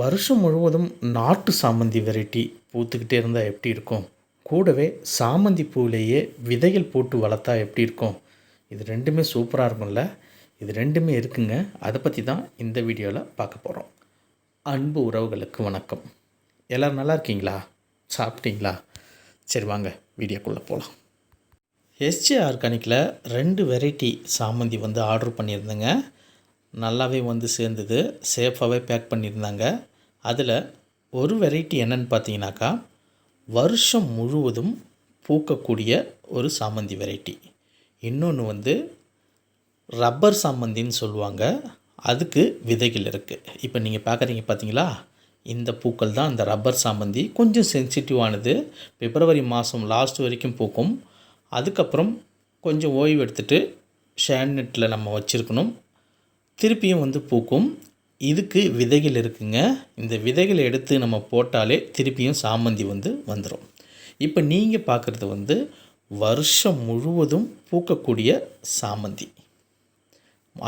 வருஷம் முழுவதும் நாட்டு சாமந்தி வெரைட்டி பூத்துக்கிட்டே இருந்தால் எப்படி இருக்கும்? கூடவே சாமந்தி பூவிலேயே விதைகள் போட்டு வளர்த்தா எப்படி இருக்கும்? இது ரெண்டுமே சூப்பராக இருக்கும்ல? இது ரெண்டுமே இருக்குங்க. அதை பற்றி தான் இந்த வீடியோவில் பார்க்க போகிறோம் அன்பு உறவுகளுக்கு வணக்கம். எல்லோரும் நல்லா இருக்கீங்களா? சாப்பிட்டீங்களா? சரி வாங்க வீடியோக்குள்ளே போகலாம் எஸ்ஜே ஆர்கானிக்கில் ரெண்டு வெரைட்டி சாமந்தி வந்து ஆர்டர் பண்ணியிருந்தேங்க. நல்லாவே வந்து சேர்ந்தது. சேஃபாகவே பேக் பண்ணியிருந்தாங்க. அதில் ஒரு வெரைட்டி என்னன்னு பார்த்தீங்கன்னாக்கா வருஷம் முழுவதும் பூக்கக்கூடிய ஒரு சாமந்தி வெரைட்டி இன்னொன்று வந்து ரப்பர் சாமந்தின்னு சொல்லுவாங்க அதுக்கு விதைகள் இருக்குது இப்போ நீங்கள் பார்க்குறீங்க பார்த்தீங்களா இந்த பூக்கள் தான் இந்த ரப்பர் சாமந்தி. கொஞ்சம் சென்சிட்டிவானது பிப்ரவரி மாதம் லாஸ்ட் வரைக்கும் பூக்கும். அதுக்கப்புறம் கொஞ்சம் ஓய்வு எடுத்துகிட்டு ஷேன்நெட்டில் நம்ம வச்சுருக்கணும். திருப்பியும் வந்து பூக்கும். இதுக்கு விதைகள் இருக்குங்க. இந்த விதைகளை எடுத்து நம்ம போட்டாலே திருப்பியும் சாமந்தி வந்து வந்துடும் இப்போ நீங்கள் பார்க்குறது வந்து வருஷம் முழுவதும் பூக்கக்கூடிய சாமந்தி.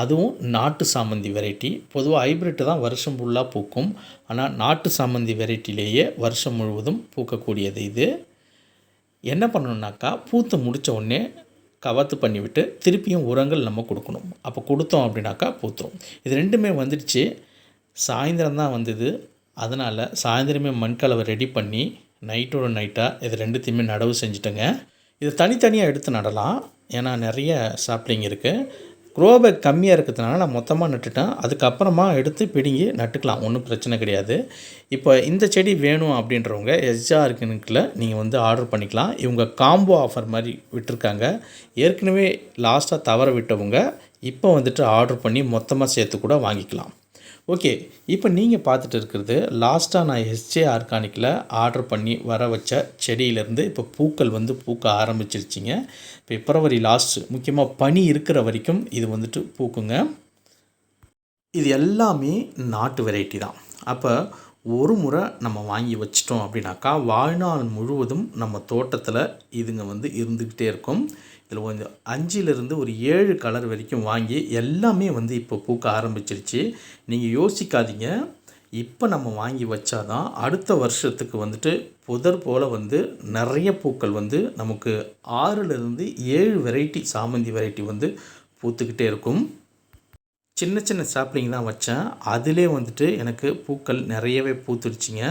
அதுவும் நாட்டு சாமந்தி வெரைட்டி. பொதுவாக ஹைப்ரிட்டு தான் வருஷம் ஃபுல்லாக பூக்கும். ஆனால் நாட்டு சாமந்தி வெரைட்டிலேயே வருஷம் முழுவதும் பூக்கக்கூடியது இது. என்ன பண்ணணுன்னாக்கா பூத்து முடித்த உடனே கவத்து பண்ணிவிட்டு திருப்பியும் உரங்கள் நம்ம கொடுக்கணும். அப்போ கொடுத்தோம் அப்படின்னாக்கா பூத்துரும். இது ரெண்டுமே வந்துடுச்சு. சாயந்தரம் தான் வந்தது. அதனால் சாயந்தரமே மண்கலவை ரெடி பண்ணி நைட்டோட நைட்டாக இது ரெண்டுத்தையுமே நடவு செஞ்சுட்டேங்க. இது தனித்தனியாக எடுத்து நடலாம். ஏன்னா நிறைய சாப்ளிங் இருக்குது க்ரோபேக் கம்மியாக இருக்கிறதுனால நான் மொத்தமாக நட்டுட்டேன். அதுக்கப்புறமா எடுத்து பிடுங்கி நட்டுக்கலாம். ஒன்றும் பிரச்சனை கிடையாது. இப்போ இந்த செடி வேணும் அப்படின்றவங்க எஸ்ஆர்கனுக்கில் நீங்கள் வந்து ஆர்டர் பண்ணிக்கலாம். இவங்க காம்போ ஆஃபர் மாதிரி விட்டுருக்காங்க. ஏற்கனவே லாஸ்ட்டாக தவற விட்டவங்க இப்போ வந்துட்டு ஆர்டர் பண்ணி மொத்தமாக சேர்த்து கூட வாங்கிக்கலாம். ஓகே இப்போ நீங்கள் பார்த்துட்டு இருக்கிறது லாஸ்ட்டாக நான் எஸ்ஜே ஆர்கானிக்கில் ஆர்டர் பண்ணி வர வச்ச செடியிலேருந்து இப்போ பூக்கள் வந்து பூக்க ஆரம்பிச்சிருச்சிங்க. பிப்ரவரி லாஸ்ட் முக்கியமாக பனி இருக்கிற வரைக்கும் இது வந்துட்டு பூக்குங்க. இது எல்லாமே நாட்டு வெரைட்டி தான். அப்போ ஒரு முறை நம்ம வாங்கி வச்சிட்டோம் அப்படின்னாக்கா வாழ்நாள் முழுவதும் நம்ம தோட்டத்தில் இதுங்க வந்து இருந்துக்கிட்டே இருக்கும். இதில் கொஞ்சம் அஞ்சிலிருந்து ஒரு ஏழு கலர் வரைக்கும் வாங்கி எல்லாமே வந்து இப்போ பூக்க ஆரம்பிச்சிருச்சு. நீங்கள் யோசிக்காதீங்க. இப்போ நம்ம வாங்கி வச்சாதான் அடுத்த வருஷத்துக்கு வந்துட்டு புதர் போல் வந்து நிறைய பூக்கள் வந்து நமக்கு ஆறுலேருந்து ஏழு வெரைட்டி சாமந்தி வெரைட்டி வந்து பூத்துக்கிட்டே இருக்கும். சின்ன சின்ன சாப்ளிங் தான் வச்சேன். அதிலே வந்துட்டு எனக்கு பூக்கள் நிறையவே பூத்துருச்சிங்க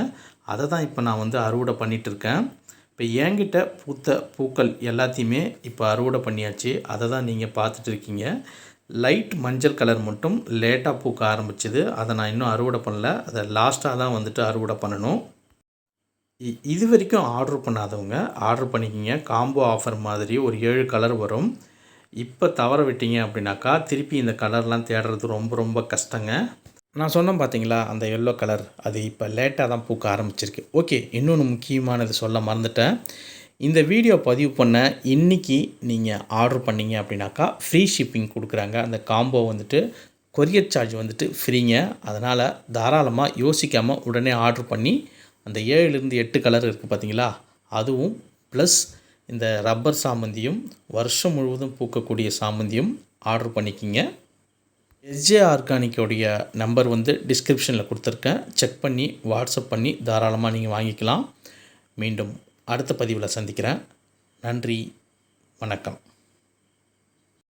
அதை தான் இப்போ நான் வந்து அறுவடை பண்ணிகிட்ருக்கேன் இப்போ என்கிட்ட பூத்த பூக்கள் எல்லாத்தையுமே இப்போ அறுவடை பண்ணியாச்சு. அதை தான் நீங்கள் பார்த்துட்டு இருக்கீங்க லைட் மஞ்சள் கலர் மட்டும் லேட்டாக பூக்க ஆரம்பிச்சிது. அதை நான் இன்னும் அறுவடை பண்ணல. அதை லாஸ்ட்டாக தான் வந்துட்டு அறுவடை பண்ணணும். இது வரைக்கும் ஆர்டர் பண்ணாதவங்க ஆர்டர் பண்ணிக்கிங்க. காம்போ ஆஃபர் மாதிரி ஒரு ஏழு கலர் வரும். இப்போ தவற விட்டீங்க அப்படின்னாக்கா திருப்பி இந்த கலர்லாம் தேடுறது ரொம்ப ரொம்ப கஷ்டங்க. நான் சொன்னேன் பார்த்தீங்களா அந்த எல்லோ கலர் அது இப்போ லேட்டாக தான் பூக்க ஆரம்பிச்சிருக்கு. ஓகே இன்னொன்று முக்கியமானது சொல்ல மறந்துட்டேன். இந்த வீடியோ பதிவு பண்ண இன்றைக்கி நீங்கள் ஆர்டர் பண்ணிங்க அப்படின்னாக்கா ஃப்ரீ ஷிப்பிங் கொடுக்குறாங்க. அந்த காம்போ வந்துட்டு கொரியர் சார்ஜ் வந்துட்டு ஃப்ரீங்க அதனால் தாராளமாக யோசிக்காமல் உடனே ஆர்டர் பண்ணி அந்த ஏழுலேருந்து எட்டு கலர் இருக்குது பார்த்தீங்களா அதுவும் ப்ளஸ் இந்த ரப்பர் சாமந்தியும் வருஷம் முழுவதும் பூக்கக்கூடிய சாமந்தியும் ஆர்டர் பண்ணிக்கிங்க. எஸ்ஜே ஆர்கானிக்கோடைய நம்பர் வந்து டிஸ்கிரிப்ஷனில் கொடுத்துருக்கேன். செக் பண்ணி வாட்ஸ்அப் பண்ணி தாராளமாக நீங்கள் வாங்கிக்கலாம். மீண்டும் அடுத்த பதிவில் சந்திக்கிறேன். நன்றி வணக்கம்.